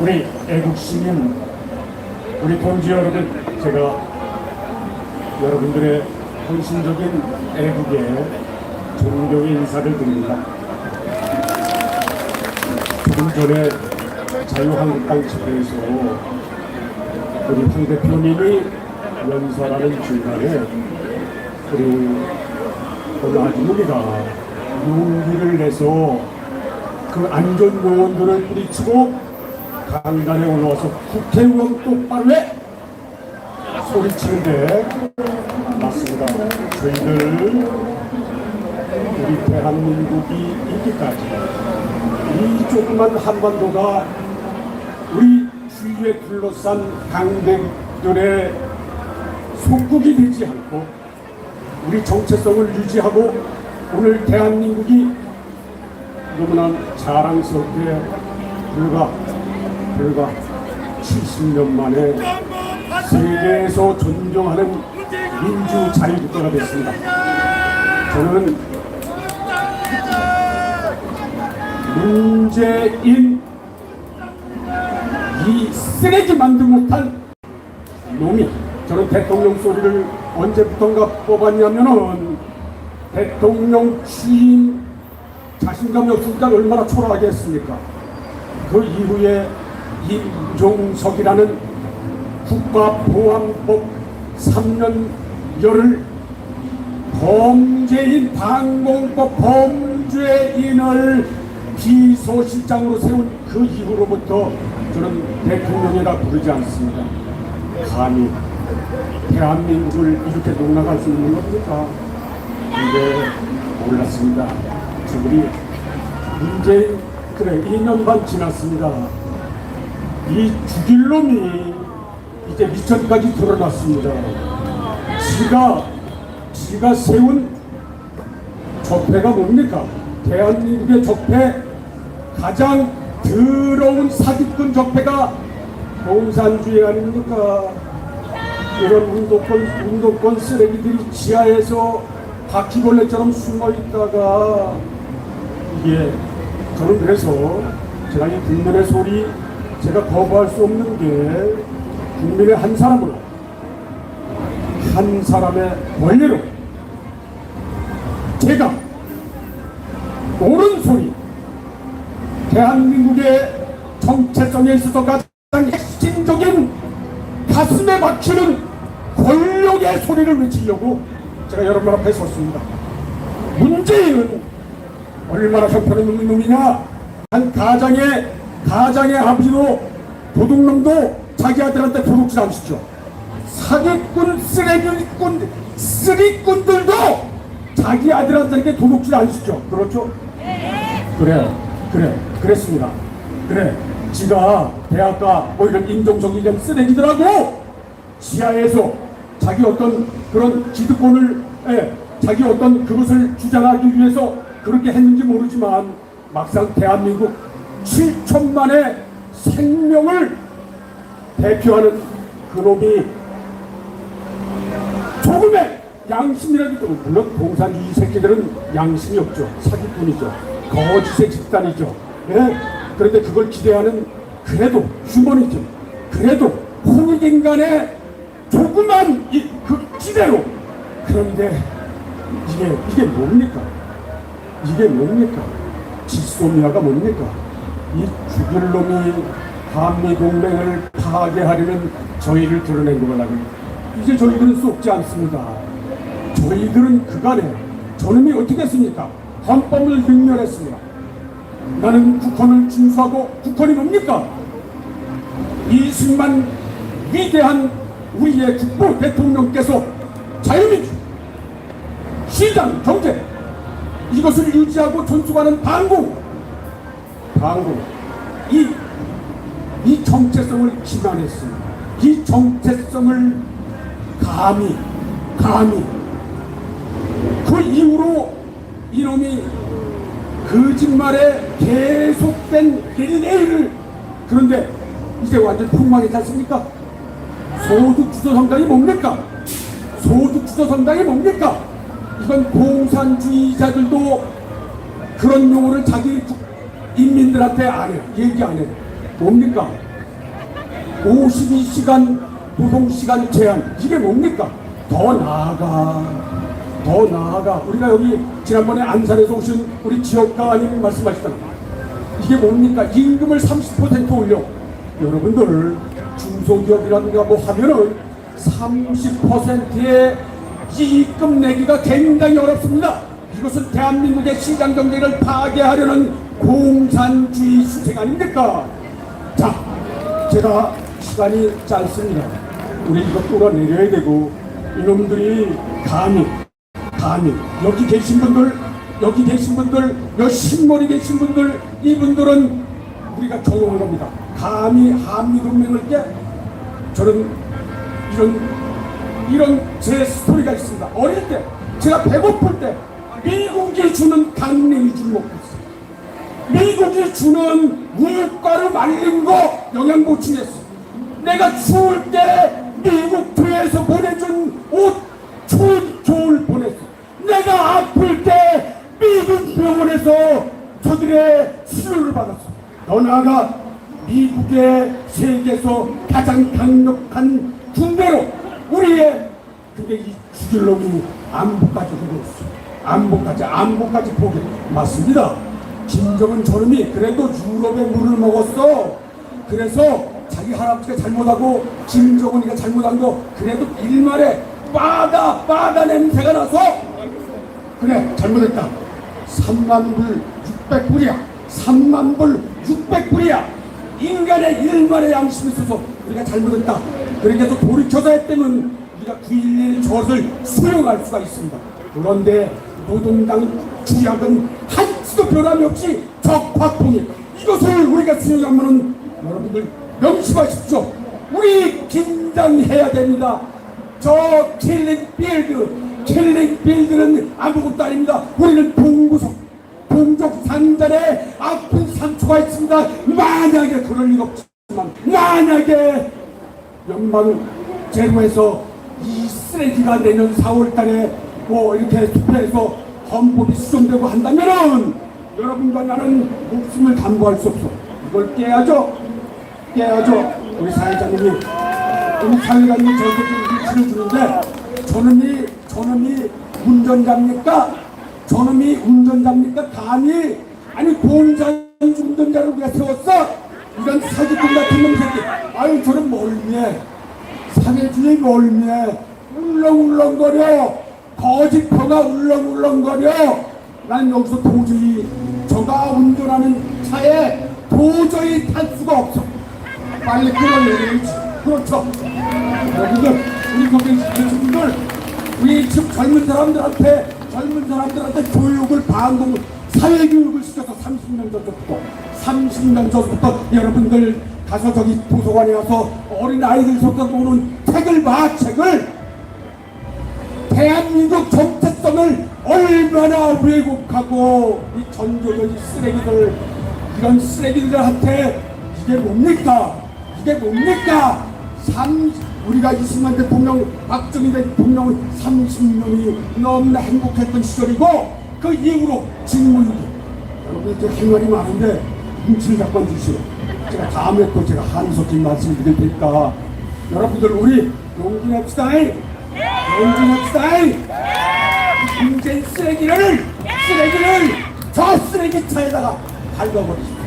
우리 애국 시민, 우리 동지 여러분, 제가 여러분들의 헌신적인 애국에 존경의 인사를 드립니다. 조금 전에 자유한국당 측에서 우리 황 대표님이 연설하는 중간에 우리 어느 아주머니가 용기를 내서 그 안전 요원들을 뿌리치고 강단에 올라와서 국회의원 똑바로 해! 소리치는데 맞습니다. 저희들 우리 대한민국이 있기까지 이 조그만 한반도가 우리 주위에 둘러싼 강대들의 속국이 되지 않고 우리 정체성을 유지하고 오늘 대한민국이 너무나 자랑스럽게 불과 불과 70년 만에 세계에서 존경하는 민주 자유국가가 됐습니다. 저는 문재인 이 쓰레기 만들 못한 놈이 저는 대통령 소리를 언제부턴가 뽑았냐면은 대통령 취임 자신감이 없으니까 얼마나 초라하게 했습니까? 그 이후에 임종석이라는 국가보안법 3년 열을 범죄인 방공법 범죄인을 비서실장으로 세운 그 이후로부터 저는 대통령이라 부르지 않습니다. 감히 대한민국을 이렇게 농락할 수 있는 겁니까? 근데 몰랐습니다. 저들이 문재인 그래 2년 반 지났습니다. 이 죽일 놈이 이제 미천까지 드러났습니다. 지가 지가 세운 적폐가 뭡니까? 대한민국의 적폐 가장 더러운 사기꾼 적폐가 공산주의 아닙니까? 이런 운동권 운동권 쓰레기들이 지하에서 바퀴벌레처럼 숨어 있다가 이게 저는 그래서 제가 이 국민의 소리 제가 거부할 수 없는 게 국민의 한 사람으로 한 사람의 권리로 제가 옳은 소리 대한민국의 정체성에 있어서 가장 핵심적인 가슴에 박히는 권력의 소리를 외치려고 제가 여러분 앞에 섰습니다. 문재인은 얼마나 형편없는 놈이냐? 한 가장의 가장의 아버지도 도둑놈도 자기 아들한테 도둑질 안 시켜. 사기꾼 쓰레기꾼 쓰리꾼들도 자기 아들한테 도둑질 안 시켜. 그렇죠? 그래, 그래, 그랬습니다. 그래, 지가 대학가 뭐 이런 인종적 이념 쓰레기들하고 지하에서 자기 어떤 그런 기득권을, 예, 자기 어떤 그것을 주장하기 위해서 그렇게 했는지 모르지만 막상 대한민국 7천만의 생명을 대표하는 그놈이 조금의 양심이라도 있고 물론 공산주의 새끼들은 양심이 없죠. 사기꾼이죠. 거짓의 집단이죠. 예? 그런데 그걸 기대하는 그래도 휴머니즘 그래도 홍익인간의 조그만 이, 그 기대로 그런데 이게 이게 뭡니까? 이게 뭡니까? 지소미아가 뭡니까? 이 죽일 놈이 한미 동맹을 파괴하려는 저희를 드러낸 하고 이제 저희들은 쏙지 않습니다. 저희들은 그간에 저놈이 어떻게 했습니까? 헌법을 능멸했습니다. 나는 국헌을 준수하고 국헌이 뭡니까? 이승만 위대한 우리의 국보 대통령께서 자유민주, 시장, 경제 이것을 유지하고 존중하는 방공, 방공 이, 이 정체성을 기만했습니다. 이 정체성을 감히, 감히 그 이후로 이놈이 거짓말에 계속된 릴레이를 그런데 이제 완전 폭망했지 않습니까? 소득 주도 성당이 뭡니까? 소득 주도 성당이 뭡니까? 이건 공산주의자들도 그런 용어를 자기 국- 인민들한테 안 해. 얘기 안 해. 뭡니까? 52시간 노동시간 제한 이게 뭡니까? 더 나아가 더 나아가 우리가 여기 지난번에 안산에서 오신 우리 지역가님 말씀하셨잖아요 이게 뭡니까? 임금을 30% 올려 여러분들 중소기업이라든가 뭐 하면은 30%의 이익금 내기가 굉장히 어렵습니다 이것은 대한민국의 시장 경제를 파괴하려는 공산주의 수색 아닙니까? 자, 제가 시간이 짧습니다. 우리 이거 뚫어내려야 되고 이놈들이 감히 감히 여기 계신 분들 여기 계신 분들 신몰이 계신 분들 이분들은 우리가 조용한 겁니다. 감히 한미동맹을 깨 저는 이런 이런 제 스토리가 있습니다. 어릴 때 제가 배고플 때 미국이 주는 강냉이 줄 먹고 있어요. 미국이 주는 우유가루 말린 거 영양 보충했어. 내가 추울 때 미국 교회에서 보내준 옷 추운 겨울 보냈어. 내가 아플 때 미국 병원에서 저들의 치료를 받았어. 더 나아가 미국의 세계에서 가장 강력한 군대로 우리의 근데 이 놈이 안보까지 해줬어. 안보까지 안보까지 포기 맞습니다. 김정은 저놈이 그래도 유럽의 물을 먹었어. 그래서 자기 할아버지가 잘못하고 김정은이가 잘못한 거 그래도 일말에 빠다 빠다 냄새가 나서 그래 잘못했다. 3만 불 600불이야. 3만 불 600불이야. 인간의 일말의 양심이 있어서 우리가 잘못했다. 해서 돌이켜서 했다면 우리가 9.11 저것을 수용할 수가 있습니다. 그런데 노동당 주약은 한 치도 변함이 없이 적화통일 이것을 우리가 수용하면은 여러분들 명심하십시오. 우리 긴장해야 됩니다. 저 킬링 빌드, 킬링 빌드는 아무것도 아닙니다. 우리는 동구석, 동족 상단에 아픈 상처가 있습니다. 만약에 그럴 일 없지만, 만약에 연방 제로에서 이 쓰레기가 내년 4월 달에 뭐 이렇게 투표해서 헌법이 수정되고 한다면은 여러분과 나는 목숨을 담보할 수 없어. 이걸 깨야죠. 깨야죠. 우리 사회자님이 우리 저한테 좀 위치를 주는데 저놈이 저놈이 운전자입니까? 저놈이 운전자입니까? 감히 아니 공장 운전자를 우리가 세웠어? 이런 사기꾼 같은 놈 새끼 아유 저는 멀미해 사회주의 멀미해 울렁울렁거려 거짓표가 울렁울렁거려 난 여기서 도저히 저가 운전하는 차에 도저히 탈 수가 없어. 빨리 끌어내려야지 그렇죠. 여러분들 우리 거기 계신 분들 우리 지금 젊은 사람들한테 젊은 사람들한테 교육을 반공 사회교육을 시켜서 30년 전부터 30년 전부터 여러분들 가서 저기 도서관에 가서 어린 아이들 속에서 보는 책을 봐 책을 대한민국 정체성을 얼마나 왜곡하고 이 전교들 이 쓰레기들 이런 쓰레기들한테 이게 뭡니까? 이게 뭡니까? 삼 우리가 이승만 대통령, 박정희 대통령은 30년이 너무나 행복했던 시절이고 그 이후로 직무유기 여러분 이제 할 말이 많은데 눈치를 잠깐 주시오. 제가 다음에 또 제가 한석진 말씀드릴 테니까 여러분들 우리 용기 냅시다. 용기냅시다. 문재인 쓰레기를 쓰레기를 저 쓰레기차에다가 밟아버리십시오.